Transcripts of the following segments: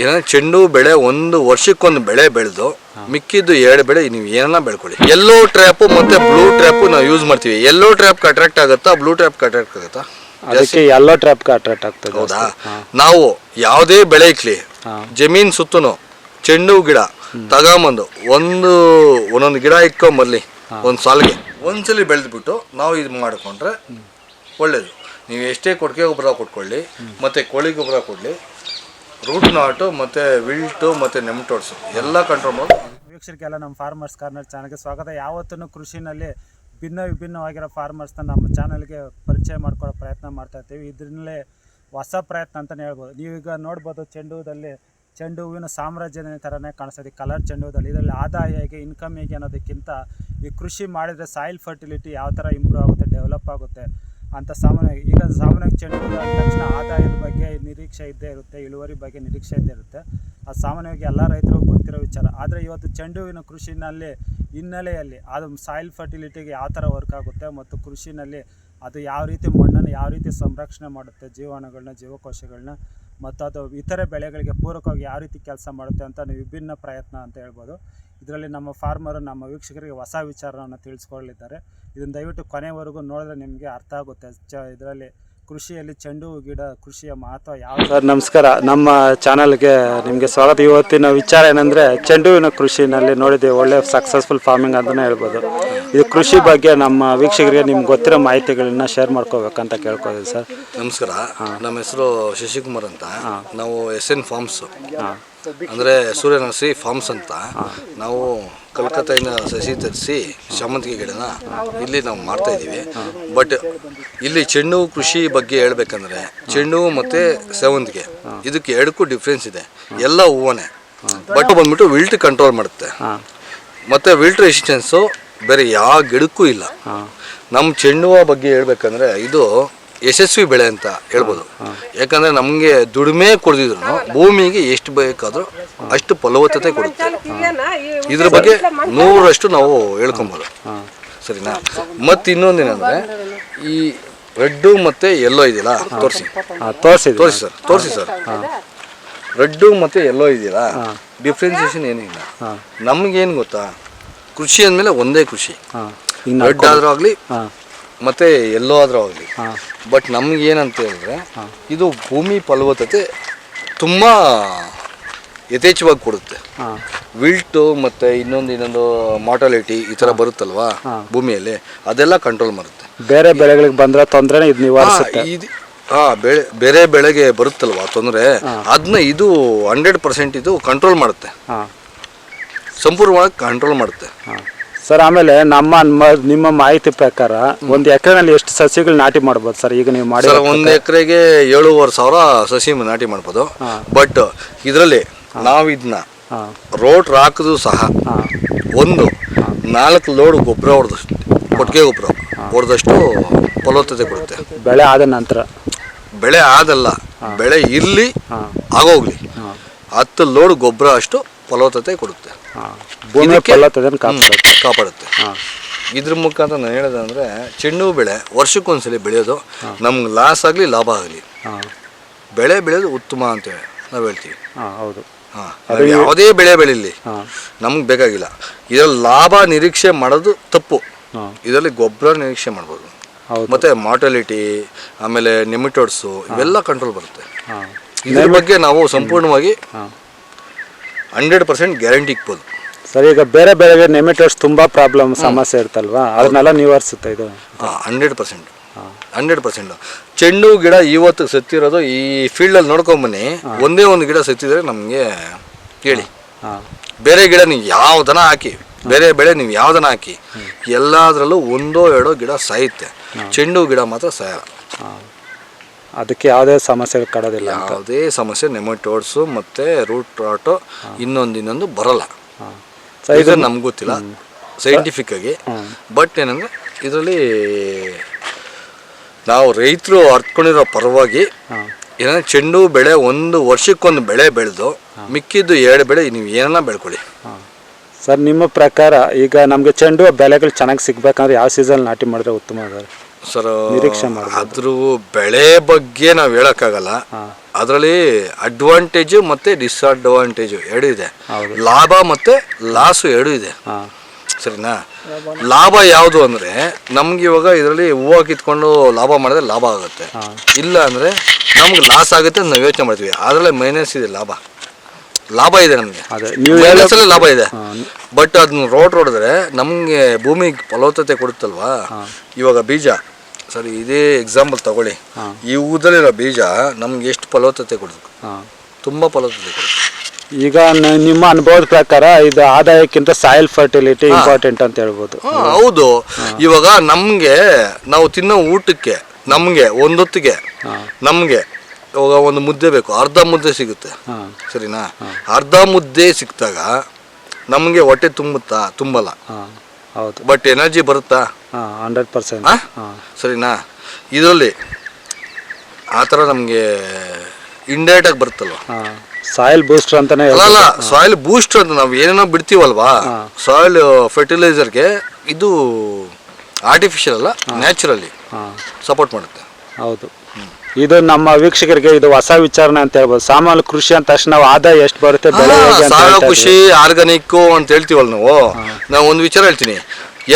ಏನಂದ್ರೆ ಚೆಂಡು ಬೆಳೆ ಒಂದು ವರ್ಷಕ್ಕೊಂದು ಬೆಳೆ ಬೆಳೆದು ಮಿಕ್ಕಿದ್ದು ಎರಡು ಬೆಳೆ ನೀವು ಏನನ್ನ ಬೆಳ್ಕೊಳ್ಳಿ. ಎಲ್ಲೋ ಟ್ರ್ಯಾಪ್ ಮತ್ತೆ ಬ್ಲೂ ಟ್ರ್ಯಾಪ್ ನಾವು ಯೂಸ್ ಮಾಡ್ತೀವಿ. ಎಲ್ಲೋ ಟ್ರ್ಯಾಪ್ ಅಟ್ರಾಕ್ಟ್ ಆಗುತ್ತಾ ಬ್ಲೂ ಟ್ರ್ಯಾಪ್ ಅಟ್ರಾಕ್ಟ್ ಆಗುತ್ತಾ? ಅದಕ್ಕೆ ಎಲ್ಲೋ ಟ್ರ್ಯಾಪ್ಗೆ ಅಟ್ರಾಕ್ಟ್ ಆಗ್ತದೆ ಹೌದಾ? ನಾವು ಯಾವುದೇ ಬೆಳೆ ಇಕ್ಲಿ ಜಮೀನ್ ಸುತ್ತನು ಚೆಂಡು ಗಿಡ ತಗೊಂಬಂದು ಒಂದು ಒಂದೊಂದು ಗಿಡ ಇಕ್ಕೊಂಬರ್ಲಿ ಒಂದು ಸಾಲಿಗೆ. ಒಂದ್ಸಲಿ ಬೆಳೆದ್ಬಿಟ್ಟು ನಾವು ಇದು ಮಾಡಿಕೊಂಡ್ರೆ ಒಳ್ಳೇದು. ನೀವು ಎಷ್ಟೇ ಕೊಟ್ಟಿಗೆ ಗೊಬ್ಬರ ಕೊಟ್ಕೊಳ್ಳಿ ಮತ್ತೆ ಕೋಳಿ ಗೊಬ್ಬರ ಕೊಡಲಿ ರೂಟ್ ನಾಟು ಮತ್ತು ವಿಲ್ಟು ಮತ್ತು ನೆಮ್ಟೋಡ್ಸು ಎಲ್ಲ ಕಂಟ್ರೋಲ್ ಮಾಡಿ. ವೀಕ್ಷಕರಿಗೆಲ್ಲ ನಮ್ಮ ಫಾರ್ಮರ್ಸ್ ಕಾರ್ನರ್ ಚಾನಲ್ಗೆ ಸ್ವಾಗತ. ಯಾವತ್ತೂ ಕೃಷಿನಲ್ಲಿ ಭಿನ್ನ ವಿಭಿನ್ನವಾಗಿರೋ ಫಾರ್ಮರ್ಸ್ನ ನಮ್ಮ ಚಾನಲ್ಗೆ ಪರಿಚಯ ಮಾಡ್ಕೊಳ್ಳೋ ಪ್ರಯತ್ನ ಮಾಡ್ತಾ ಇರ್ತೀವಿ. ಇದರಲ್ಲೇ ಹೊಸ ಪ್ರಯತ್ನ ಅಂತಲೇ ಹೇಳ್ಬೋದು. ನೀವೀಗ ನೋಡ್ಬೋದು ಚೆಂಡು ಹೂದಲ್ಲಿ ಚೆಂಡು ಹೂವಿನ ಸಾಮ್ರಾಜ್ಯದ ಥರನೇ ಕಾಣಿಸ್ತದೆ ಕಲರ್ ಚೆಂಡು ಹೂದಲ್ಲಿ ಇದರಲ್ಲಿ ಆದಾಯ ಹೇಗೆ ಇನ್ಕಮ್ ಹೇಗೆ ಅನ್ನೋದಕ್ಕಿಂತ ಈ ಕೃಷಿ ಮಾಡಿದರೆ ಸಾಯಿಲ್ ಫರ್ಟಿಲಿಟಿ ಯಾವ ಥರ ಇಂಪ್ರೂವ್ ಆಗುತ್ತೆ ಡೆವಲಪ್ ಆಗುತ್ತೆ ಅಂತ ಸಾಮಾನ್ಯವಾಗಿ, ಈಗ ಸಾಮಾನ್ಯವಾಗಿ ಚೆಂಡು ಅಂದ ತಕ್ಷಣ ಆದಾಯದ ಬಗ್ಗೆ ನಿರೀಕ್ಷೆ ಇದ್ದೇ ಇರುತ್ತೆ, ಇಳುವರಿ ಬಗ್ಗೆ ನಿರೀಕ್ಷೆ ಇದ್ದೇ ಇರುತ್ತೆ. ಅದು ಸಾಮಾನ್ಯವಾಗಿ ಎಲ್ಲ ರೈತರು ಗೊತ್ತಿರೋ ವಿಚಾರ. ಆದರೆ ಇವತ್ತು ಚೆಂಡು ಹೂವಿನ ಕೃಷಿನಲ್ಲಿ ಹಿನ್ನೆಲೆಯಲ್ಲಿ ಅದು ಸಾಯಿಲ್ ಫರ್ಟಿಲಿಟಿಗೆ ಯಾವ ಥರ ವರ್ಕ್ ಆಗುತ್ತೆ ಮತ್ತು ಕೃಷಿನಲ್ಲಿ ಅದು ಯಾವ ರೀತಿ ಮಣ್ಣನ್ನು ಯಾವ ರೀತಿ ಸಂರಕ್ಷಣೆ ಮಾಡುತ್ತೆ ಜೀವಾಣುಗಳನ್ನ ಜೀವಕೋಶಗಳನ್ನ ಮತ್ತು ಅದು ಇತರೆ ಬೆಳೆಗಳಿಗೆ ಪೂರಕವಾಗಿ ಯಾವ ರೀತಿ ಕೆಲಸ ಮಾಡುತ್ತೆ ಅಂತ ವಿಭಿನ್ನ ಪ್ರಯತ್ನ ಅಂತ ಹೇಳ್ಬೋದು. ಇದರಲ್ಲಿ ನಮ್ಮ ಫಾರ್ಮರು ನಮ್ಮ ವೀಕ್ಷಕರಿಗೆ ಹೊಸ ವಿಚಾರವನ್ನು ತಿಳಿಸ್ಕೊಳ್ಳಿದ್ದಾರೆ ಇದನ್ನು ದಯವಿಟ್ಟು ಕೊನೆವರೆಗೂ ನೋಡಿದ್ರೆ ನಿಮಗೆ ಅರ್ಥ ಆಗುತ್ತೆ. ಚ, ಇದರಲ್ಲಿ ಕೃಷಿಯಲ್ಲಿ ಚೆಂಡು ಹೂ ಗಿಡ ಕೃಷಿಯ ಮಹತ್ವ ಯಾವ ಸರ್ ನಮಸ್ಕಾರ. ನಮ್ಮ ಚಾನಲ್ಗೆ ನಿಮಗೆ ಸ್ವಾಗತ. ಇವತ್ತಿನ ವಿಚಾರ ಏನಂದರೆ ಚೆಂಡು ಹೂವಿನ ಕೃಷಿನಲ್ಲಿ ನೋಡಿದ್ದೀವಿ ಒಳ್ಳೆ ಸಕ್ಸಸ್ಫುಲ್ ಫಾರ್ಮಿಂಗ್ ಅಂತಲೇ ಹೇಳ್ಬೋದು. ಇದು ಕೃಷಿ ಬಗ್ಗೆ ನಮ್ಮ ವೀಕ್ಷಕರಿಗೆ ನಿಮ್ಗೆ ಗೊತ್ತಿರೋ ಮಾಹಿತಿಗಳನ್ನ ಶೇರ್ ಮಾಡ್ಕೋಬೇಕಂತ ಕೇಳ್ಕೊಳ್ತೀವಿ ಸರ್. ನಮಸ್ಕಾರ. ನಮ್ಮ ಹೆಸರು ಶಶಿಕುಮಾರ್ ಅಂತ. ನಾವು ಎಸ್ ಎನ್ ಫಾರ್ಮ್ಸ್ ಹಾಂ. ಅಂದರೆ ಸೂರ್ಯ ನರ್ಸರಿ ಫಾರ್ಮ್ಸ್ ಅಂತ. ನಾವು ಕಲ್ಕತ್ತಾಯಿಂದ ಸಸಿ ತರಿಸಿ ಶಾಮಂತಿಗೆ ಗಿಡನ ಇಲ್ಲಿ ನಾವು ಮಾಡ್ತಾ ಇದ್ದೀವಿ. ಬಟ್ ಇಲ್ಲಿ ಚೆಂಡು ಕೃಷಿ ಬಗ್ಗೆ ಹೇಳ್ಬೇಕಂದ್ರೆ ಚೆಂಡು ಮತ್ತು ಸೇವಂತಿಗೆ ಇದಕ್ಕೆ ಎರಡಕ್ಕೂ ಡಿಫ್ರೆನ್ಸ್ ಇದೆ. ಎಲ್ಲ ಹೂವನೇ. ಬಟ್ ಬಂದ್ಬಿಟ್ಟು ವಿಲ್ಟ್ ಕಂಟ್ರೋಲ್ ಮಾಡುತ್ತೆ. ಮತ್ತು ವಿಲ್ಟ್ ರೆಸಿಸ್ಟೆನ್ಸು ಬೇರೆ ಯಾವ ಗಿಡಕ್ಕೂ ಇಲ್ಲ. ನಮ್ಮ ಚೆಂಡುವ ಬಗ್ಗೆ ಹೇಳ್ಬೇಕಂದ್ರೆ ಇದು ಯಶಸ್ವಿ ಬೆಳೆ ಅಂತ ಹೇಳ್ಬೋದು. ಯಾಕಂದ್ರೆ ನಮಗೆ ದುಡಿಮೆ ಕೊಡದಿದ್ರು. ಭೂಮಿಗೆ ಎಷ್ಟು ಬೇಕಾದರೂ ಅಷ್ಟು ಫಲವತ್ತತೆ ಕೊಡುತ್ತೆ. ಇದ್ರ ಬಗ್ಗೆ ನೂರಷ್ಟು ನಾವು ಹೇಳ್ಕೊಬೋದು. ಸರಿನಾ? ಮತ್ತು ಇನ್ನೊಂದೇನಂದ್ರೆ ಈ ರೆಡ್ಡು ಮತ್ತೆ ಎಲ್ಲೋ ಇದೆಯಲ್ಲ ತೋರಿಸಿ. ತೋರಿಸಿ ತೋರಿಸಿ ಸರ್ ತೋರಿಸಿ ಸರ್. ರೆಡ್ಡು ಮತ್ತೆ ಎಲ್ಲೋ ಇದೆಯಲ್ಲ ಡಿಫ್ರೆನ್ಸಿಯೇಷನ್ ಏನಿಲ್ಲ. ನಮ್ಗೆ ನಮಗೇನು ಗೊತ್ತಾ? ಕೃಷಿ ಅಂದಮೇಲೆ ಒಂದೇ ಕೃಷಿ. ರೆಡ್ ಆದರೂ ಆಗಲಿ ಮತ್ತೆ ಎಲ್ಲೋ ಆದ್ರೂ ಆಗಲಿ. ಬಟ್ ನಮ್ಗೆ ಏನಂತ ಹೇಳಿದ್ರೆ ಇದು ಭೂಮಿ ಫಲವತ್ತತೆ ತುಂಬ ಯಥೇಚ್ಛವಾಗಿ ಕೊಡುತ್ತೆ. ವಿಲ್ಟು ಮತ್ತು ಇನ್ನೊಂದು ಇನ್ನೊಂದು ಮಾರ್ಟಾಲಿಟಿ ಈ ಥರ ಬರುತ್ತಲ್ವಾ ಭೂಮಿಯಲ್ಲಿ ಅದೆಲ್ಲ ಕಂಟ್ರೋಲ್ ಮಾಡುತ್ತೆ. ಬೇರೆ ಬೆಳೆಗಳಿಗೆ ಬಂದ್ರೆ ತೊಂದರೆ ಇದು ನಿವಾರಿಸುತ್ತೆ. ಇದು ಹಾಂ ಬೆಳೆ ಬೇರೆ ಬೆಳೆಗೆ ಬರುತ್ತಲ್ವಾ ತೊಂದರೆ ಅದನ್ನ ಇದು ಹಂಡ್ರೆಡ್ ಪರ್ಸೆಂಟ್ ಇದು ಕಂಟ್ರೋಲ್ ಮಾಡುತ್ತೆ. ಸಂಪೂರ್ಣವಾಗಿ ಕಂಟ್ರೋಲ್ ಮಾಡುತ್ತೆ. ಸರ್ ಆಮೇಲೆ ನಮ್ಮ ನಿಮ್ಮ ಮಾಹಿತಿ ಪ್ರಕಾರ ಒಂದು ಎಕರೆನಲ್ಲಿ ಎಷ್ಟು ಸಸಿಗಳು ನಾಟಿ ಮಾಡ್ಬೋದು ಸರ್? ಈಗ ನೀವು ಮಾಡಿ ಸರ್ ಒಂದು ಎಕರೆಗೆ ಏಳುವರೆ ಸಾವಿರ ಸಸಿ ನಾಟಿ ಮಾಡ್ಬೋದು. ಬಟ್ ಇದರಲ್ಲಿ ನಾವು ಇದನ್ನ ರೋಡ್ ಹಾಕಿದ್ರು ಸಹ ಒಂದು ನಾಲ್ಕು ಲೋಡ್ ಗೊಬ್ಬರ ಹೊಡೆದಷ್ಟು ಕೊಟ್ಟಿಗೆ ಗೊಬ್ಬರ ಹೊಡೆದಷ್ಟು ಫಲವತ್ತತೆ ಕೊಡುತ್ತೆ. ಬೆಳೆ ಆದ ನಂತರ? ಬೆಳೆ ಆದಲ್ಲ ಬೆಳೆ ಇರಲಿ ಹಾಂ. ಆಗೋಗ್ಲಿ. ಹತ್ತು ಲೋಡ್ ಗೊಬ್ಬರ ಅಷ್ಟು ಫಲವತ್ತತೆ ಕೊಡುತ್ತೆ. ಭೂಮಿ ಇದಕ್ಕೆ- ಫಲವತ್ತತೆಯನ್ನು ಕಾಪಾಡುತ್ತೆ ಕಾಪಾಡುತ್ತೆ. ಇದ್ರ ಮುಖಾಂತರ ನಾನು ಹೇಳೋದಂದ್ರೆ ಚೆಂಡು ಬೆಳೆ ವರ್ಷಕ್ಕೊಂದ್ಸಲಿ ಬೆಳೆಯೋದು ನಮ್ಗೆ ಲಾಸ್ ಆಗಲಿ ಲಾಭ ಆಗಲಿ. ಬೆಳೆ ಬೆಳೆಯೋದು ಉತ್ತಮ ಅಂತೇಳಿ ನಾವು ಹೇಳ್ತೀವಿ. ಹಾಂ ಹೌದು. ಹಾಂ ಯಾವುದೇ ಬೆಳೆ ಬೆಳೀಲಿ ನಮ್ಗೆ ಬೇಕಾಗಿಲ್ಲ. ಇದರಲ್ಲಿ ಲಾಭ ನಿರೀಕ್ಷೆ ಮಾಡೋದು ತಪ್ಪು. ಇದರಲ್ಲಿ ಗೊಬ್ಬರ ನಿರೀಕ್ಷೆ ಮಾಡ್ಬೋದು. ಮತ್ತೆ ಮಾರ್ಟಾಲಿಟಿ ಆಮೇಲೆ ನಿಮಿಟೋಡ್ಸು ಇವೆಲ್ಲ ಕಂಟ್ರೋಲ್ ಬರುತ್ತೆ. ಇದ್ರ ಬಗ್ಗೆ ನಾವು ಸಂಪೂರ್ಣವಾಗಿ ಹಂಡ್ರೆಡ್ ಪರ್ಸೆಂಟ್ ಗ್ಯಾರಂಟಿ ಇಕ್ಬೋದು. ಸರ್ ಈಗ ಬೇರೆ ಬೇರೆ ನೆಮೆಟೋಡ್ಸ್ ತುಂಬ ಪ್ರಾಬ್ಲಮ್ ಸಮಸ್ಯೆ ಇರ್ತಲ್ವಾ ಅದನ್ನೆಲ್ಲ ನಿವಾರಿಸುತ್ತೆ ಇದು? ಹಂಡ್ರೆಡ್ ಪರ್ಸೆಂಟ್ ಹಂಡ್ರೆಡ್ ಪರ್ಸೆಂಟ್ ಚೆಂಡು ಗಿಡ ಇವತ್ತು ಸತ್ತಿರೋದು ಈ ಫೀಲ್ಡಲ್ಲಿ ನೋಡ್ಕೊಂಬನ್ನಿ. ಒಂದೇ ಒಂದು ಗಿಡ ಸತ್ತಿದ್ರೆ ನಮಗೆ ಹೇಳಿ ಬೇರೆ ಗಿಡ ನೀವು ಯಾವ್ದನ ಹಾಕಿ ಬೇರೆ ಬೆಳೆ ನೀವು ಯಾವ್ದನ ಹಾಕಿ ಎಲ್ಲದರಲ್ಲೂ ಒಂದೋ ಎರಡೋ ಗಿಡ ಸಾಯುತ್ತೆ. ಚೆಂಡು ಗಿಡ ಮಾತ್ರ ಸಾಯಲ್ಲ. ಅದಕ್ಕೆ ಯಾವುದೇ ಸಮಸ್ಯೆ ಕಾಡೋದಿಲ್ಲ ಯಾವುದೇ ಸಮಸ್ಯೆ ನೆಮಟೋಡ್ಸು ಮತ್ತು ರೂಟ್ ರಾಟು ಇನ್ನೊಂದು ಇನ್ನೊಂದು ಬರಲ್ಲ. ಇದು ನಮ್ಗೆ ಗೊತ್ತಿಲ್ಲ. ಸೈಂಟಿಫಿಕ್ ಆಗಿ. ಬಟ್ ಏನಂದ್ರೆ ಇದರಲ್ಲಿ ನಾವು ರೈತರು ಅರ್ತ್ಕೊಂಡಿರೋ ಪರವಾಗಿ ಏನಂದ್ರೆ ಚೆಂಡು ಬೆಳೆ ಒಂದು ವರ್ಷಕ್ಕೊಂದು ಬೆಳೆ ಬೆಳೆದು ಮಿಕ್ಕಿದ್ದು ಎರಡು ಬೆಳೆ ನೀವು ಏನನ್ನ ಬೆಳ್ಕೊಳ್ಳಿ. ಸರ್ ನಿಮ್ಮ ಪ್ರಕಾರ ಈಗ ನಮಗೆ ಚೆಂಡು ಬೆಳೆಗಳು ಚೆನ್ನಾಗಿ ಸಿಗ್ಬೇಕಂದ್ರೆ ಯಾವ ಸೀಸನ್ ನಾಟಿ ಮಾಡಿದ್ರೆ ಉತ್ತಮ ಸರ್ ನಿರೀಕ್ಷೆ ಮಾಡಿ ಅದ್ರ ಬೆಳೆ ಬಗ್ಗೆ ನಾವು ಹೇಳೋಕ್ಕಾಗಲ್ಲ. ಅದರಲ್ಲಿ ಅಡ್ವಾಂಟೇಜು ಮತ್ತು ಡಿಸ್ಅಡ್ವಾಂಟೇಜು ಎರಡು ಇದೆ. ಲಾಭ ಮತ್ತು ಲಾಸು ಎರಡು ಇದೆ. ಸರಿನಾ? ಲಾಭ ಯಾವುದು ಅಂದರೆ ನಮ್ಗೆ ಇವಾಗ ಇದರಲ್ಲಿ ಹೂವು ಕಿತ್ಕೊಂಡು ಲಾಭ ಮಾಡಿದ್ರೆ ಲಾಭ ಆಗುತ್ತೆ. ಇಲ್ಲ ಅಂದರೆ ನಮ್ಗೆ ಲಾಸ್ ಆಗುತ್ತೆ ಅಂತ ನಾವು ಯೋಚನೆ ಮಾಡ್ತೀವಿ. ಅದರಲ್ಲೇ ಮೈನಸ್ ಇದೆ ಲಾಭ. ಲಾಭ ಇದೆ ನಮಗೆ. ಮೈನಸಲ್ಲೇ ಲಾಭ ಇದೆ. ಬಟ್ ಅದನ್ನ ರೋಡ್ ರೋಡಿದ್ರೆ ನಮಗೆ ಭೂಮಿಗೆ ಫಲವತ್ತತೆ ಕೊಡುತ್ತಲ್ವಾ? ಇವಾಗ ಬೀಜ. ಸರಿ ಇದೇ ಎಕ್ಸಾಂಪಲ್ ತಗೊಳ್ಳಿ. ಈ ಊದಲಿರೋ ಬೀಜ ನಮ್ಗೆ ಎಷ್ಟು ಫಲವತ್ತತೆ ಕೊಡಬೇಕು ತುಂಬ ಫಲವತ್ತತೆ ಈಗ ನ- ನಿಮ್ಮ ಅನುಭವದ ಪ್ರಕಾರ ಇದು ಆದಾಯಕ್ಕಿಂತ ಸಾಯಿಲ್ ಫರ್ಟಿಲಿಟಿ ಇಂಪಾರ್ಟೆಂಟ್ ಅಂತ ಹೇಳ್ಬೋದು. ಹಾ, ಹೌದು. ಇವಾಗ ನಮಗೆ ನಾವು ತಿನ್ನೋ ಊಟಕ್ಕೆ ನಮಗೆ ಒಂದೊತ್ತಿಗೆ ನಮಗೆ ಇವಾಗ ಒಂದು ಮುದ್ದೆ ಬೇಕು ಅರ್ಧ ಮುದ್ದೆ ಸಿಗುತ್ತೆ. ಹಾಂ. ಸರಿನಾ? ಅರ್ಧ ಮುದ್ದೆ ಸಿಕ್ಕಿದಾಗ ನಮಗೆ ಹೊಟ್ಟೆ ತುಂಬುತ್ತಾ ತುಂಬಲ್ಲ. ಹಾಂ. ಹೌದು. ಬಟ್ ಎನರ್ಜಿ ಬರುತ್ತಾ? ಹಾಂ ಹಂಡ್ರೆಡ್ ಪರ್ಸೆಂಟ್ ಆ? ಹಾಂ. ಸರಿನಾ? ಇದರಲ್ಲಿ ಆ ಥರ ನಮಗೆ ಇಂಡೈರೆಕ್ಟಾಗಿ ಬರುತ್ತಲ್ವ? ಹಾಂ ಸಾಯಿಲ್ ಬೂಸ್ಟರ್ ಅಂತಾನೆ ಅಲ್ಲ ಅಲ್ಲ ಸಾಯಿಲ್ ಬೂಸ್ಟ್ ಅಂತ ನಾವು ಏನೇನೋ ಬಿಡ್ತೀವಲ್ವಾ? ಸಾಯಿಲ್ ಫರ್ಟಿಲೈಸರ್ಗೆ ಇದು ಆರ್ಟಿಫಿಷಿಯಲ್ ಅಲ್ಲ ನ್ಯಾಚುರಲಿ ಹಾಂ. ಸಪೋರ್ಟ್ ಮಾಡುತ್ತೆ. ಹೌದು. ಇದು ನಮ್ಮ ವೀಕ್ಷಕರಿಗೆ ಇದು ಹೊಸ ವಿಚಾರಣೆ ಅಂತ ಹೇಳ್ಬೋದು. ಸಾಮಾನ್ಯ ಕೃಷಿ ಅಂತ ತಕ್ಷಣ ನಾವು ಆದಾಯ ಎಷ್ಟು ಬರುತ್ತೆ ಬೆಳೆ ಹೇಗೆ ಅಂತ ಸಾವಯವ ಹೇಳ್ತಾ ಕೃಷಿ ಆರ್ಗಾನಿಕ್ ಅಂತ ಹೇಳ್ತೀವಲ್ಲ ನಾವು? ನಾವು ಒಂದು ವಿಚಾರ ಹೇಳ್ತೀನಿ.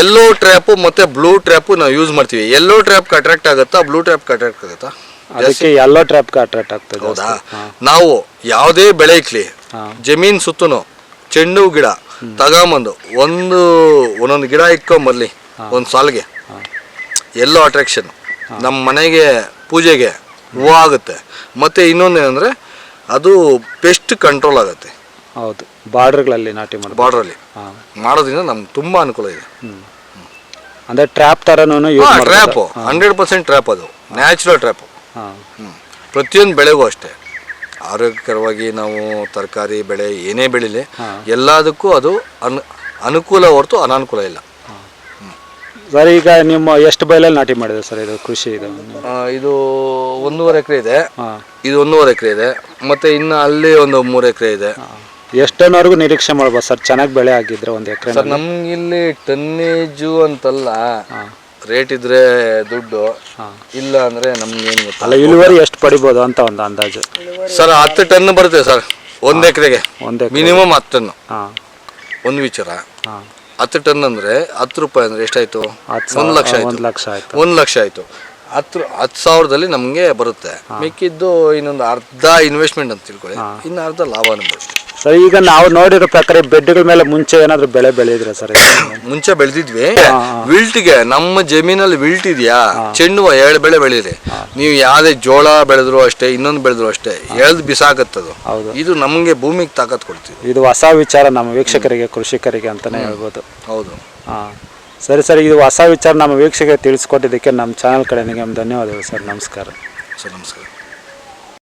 ಎಲ್ಲೋ ಟ್ರ್ಯಾಪು ಮತ್ತೆ ಬ್ಲೂ ಟ್ರ್ಯಾಪು ನಾವು ಯೂಸ್ ಮಾಡ್ತೀವಿ. ಎಲ್ಲೋ ಟ್ರ್ಯಾಪ್ ಅಟ್ರಾಕ್ಟ್ ಆಗುತ್ತಾ ಬ್ಲೂ ಟ್ರ್ಯಾಪ್ ಅಟ್ರಾಕ್ಟ್ ಆಗುತ್ತಾ? ಇದ್ದೀವಿ. ಅದಕ್ಕೆ ಎಲ್ಲೋ ಟ್ರ್ಯಾಪ್ಗೆ ಅಟ್ರಾಕ್ಟ್ ಆಗ್ತದೆ ಹೌದಾ? ನಾವು ಯಾವುದೇ ಬೆಳೆ ಇಕ್ಲಿ ಜಮೀನ್ ಸುತ್ತನು ಚೆಂಡು ಹೂ ಗಿಡ ತಗೊಂಬಂದು ಒಂದು ಒಂದೊಂದು ಗಿಡ ಇಕ್ಕೊಂಬರ್ಲಿ ಒಂದು ಸಾಲ್ಗೆ. ಎಲ್ಲೋ ಅಟ್ರಾಕ್ಷನ್ ನಮ್ಮ ಮನೆಗೆ ಪೂಜೆಗೆ ಹೂವು ಆಗುತ್ತೆ ಮತ್ತು ಇನ್ನೊಂದು ಏನಂದರೆ ಅದು ಪೆಸ್ಟ್ ಕಂಟ್ರೋಲ್ ಆಗುತ್ತೆ. ಹೌದು. ಬಾರ್ಡರ್ಗಳಲ್ಲಿ ನಾಟಿ ಮಾಡಿ ಬಾರ್ಡ್ರಲ್ಲಿ. ಹಾಂ. ಮಾಡೋದ್ರಿಂದ ನಮ್ಗೆ ತುಂಬ ಅನುಕೂಲ ಇದೆ. ಅಂದ್ರೆ ಟ್ರ್ಯಾಪ್ ಥರನೂ ಟ್ರ್ಯಾಪು ಹಂಡ್ರೆಡ್ ಪರ್ಸೆಂಟ್ ಟ್ರ್ಯಾಪ್ ಅದು. ನ್ಯಾಚುರಲ್ ಟ್ರ್ಯಾಪು ಹಾಂ. ಪ್ರತಿಯೊಂದು ಬೆಳೆಗೂ ಅಷ್ಟೇ. ಆರೋಗ್ಯಕರವಾಗಿ ನಾವು ತರಕಾರಿ ಬೆಳೆ ಏನೇ ಬೆಳೀಲಿ ಎಲ್ಲದಕ್ಕೂ ಅದು ಅನ್ ಅನುಕೂಲ ಹೊರತು ಅನಾನುಕೂಲ ಇಲ್ಲ. ಸರ್ ಈಗ ನಿಮ್ಮ ಎಷ್ಟು ಬೈಲಲ್ಲಿ ನಾಟಿ ಮಾಡಿದೆ ಸರ್ ಇದು ಕೃಷಿ ಇದು? ಆ, ಇದು ಒಂದೂವರೆ ಎಕರೆ ಇದೆ. ಹಾಂ. ಇದು ಒಂದೂವರೆ ಎಕರೆ ಇದೆ. ಮತ್ತೆ ಇನ್ನು ಅಲ್ಲಿ ಒಂದು ಮೂರು ಎಕರೆ ಇದೆ. ಎಷ್ಟನ್ನವರೆಗೂ ನಿರೀಕ್ಷೆ ಮಾಡ್ಬೋದು ಸರ್? ಚೆನ್ನಾಗಿ ಬೆಳೆ ಆಗಿದ್ರೆ ಒಂದು ಎಕರೆ ಸರ್ ನಮ್ಗೆ ಇಲ್ಲಿ ಟನ್ನೇಜು ಅಂತಲ್ಲ ರೇಟ್ ಇದ್ರೆ ದುಡ್ಡು. ಇಲ್ಲ ಅಂದ್ರೆ ನಮ್ಗೆ ಏನು ಗೊತ್ತಲ್ಲ ಅಲ್ಲ ಇಳುವರಿ ಎಷ್ಟು ಪಡಿಬೋದು ಅಂತ ಒಂದು ಅಂದಾಜು. ಸರ್ ಹತ್ತು ಟನ್ ಬರುತ್ತೆ ಸರ್ ಒಂದು ಎಕರೆಗೆ. ಒಂದು ಮಿನಿಮಮ್ ಹತ್ತು ಟನ್ ಹಾಂ. ಒಂದು ವಿಚಾರ. ಹಾಂ. ಹತ್ತು ಟನ್ ಅಂದ್ರೆ ಹತ್ತು ರೂಪಾಯಿ ಅಂದ್ರೆ ಎಷ್ಟಾಯಿತು? ಹತ್ತು ಒಂದು ಲಕ್ಷ ಆಯ್ತು. ಒಂದು ಲಕ್ಷ ಆಯ್ತು. ಒಂದು ಲಕ್ಷ ಆಯಿತು. ಹತ್ತು ಹತ್ತು ಸಾವಿರದಲ್ಲಿ ನಮಗೆ ಬರುತ್ತೆ. ಮಿಕ್ಕಿದ್ದು ಇನ್ನೊಂದು ಅರ್ಧ ಇನ್ವೆಸ್ಟ್ಮೆಂಟ್ ಅಂತ ತಿಳ್ಕೊಳ್ಳಿ. ಇನ್ನು ಅರ್ಧ ಲಾಭ ಬರುತ್ತೆ ಸರ್ ಈಗ ನಾವು ನೋಡಿರೋ ಪ್ರಕಾರ ಬೆಡ್ಗಳ ಮೇಲೆ ಮುಂಚೆ ಏನಾದ್ರು ಬೆಳೆ ಬೆಳೆದ್ರೆ ಸರ್? ಮುಂಚೆ ಬೆಳೆದಿದ್ವಿ. ವಿಲ್ಟ್ಗೆ ನಮ್ಮ ಜಮೀನಲ್ಲಿ ವಿಲ್ಟ್ ಇದೆಯಾ? ಚೆಂಡು ಹೂವು ಎರಡು ಬೆಳೆ ಬೆಳೀರಿ ನೀವು ಯಾವುದೇ ಜೋಳ ಬೆಳೆದ್ರು ಅಷ್ಟೇ ಇನ್ನೊಂದು ಬೆಳೆದ್ರು ಅಷ್ಟೇ ಎಳ್ದು ಬಿಸಾಕತ್ತದು. ಹೌದು. ಇದು ನಮಗೆ ಭೂಮಿಗೆ ತಾಕತ್ ಕೊಡ್ತೀವಿ ಇದು ಹೊಸ ವಿಚಾರ ನಮ್ಮ ವೀಕ್ಷಕರಿಗೆ ಕೃಷಿಕರಿಗೆ ಅಂತಾನೆ ಹೇಳ್ಬೋದು. ಹೌದು. ಹಾಂ. ಸರಿ ಸರ್ ಇದು ಹೊಸ ವಿಚಾರ ನಮ್ಮ ವೀಕ್ಷಕರಿಗೆ ತಿಳಿಸ್ಕೊಟ್ಟಿದ್ದಕ್ಕೆ ನಮ್ಮ ಚಾನಲ್ ಕಡೆ ನಿಮಗೆ ಧನ್ಯವಾದಗಳು ಸರ್. ನಮಸ್ಕಾರ. ಸರ್ ನಮಸ್ಕಾರ.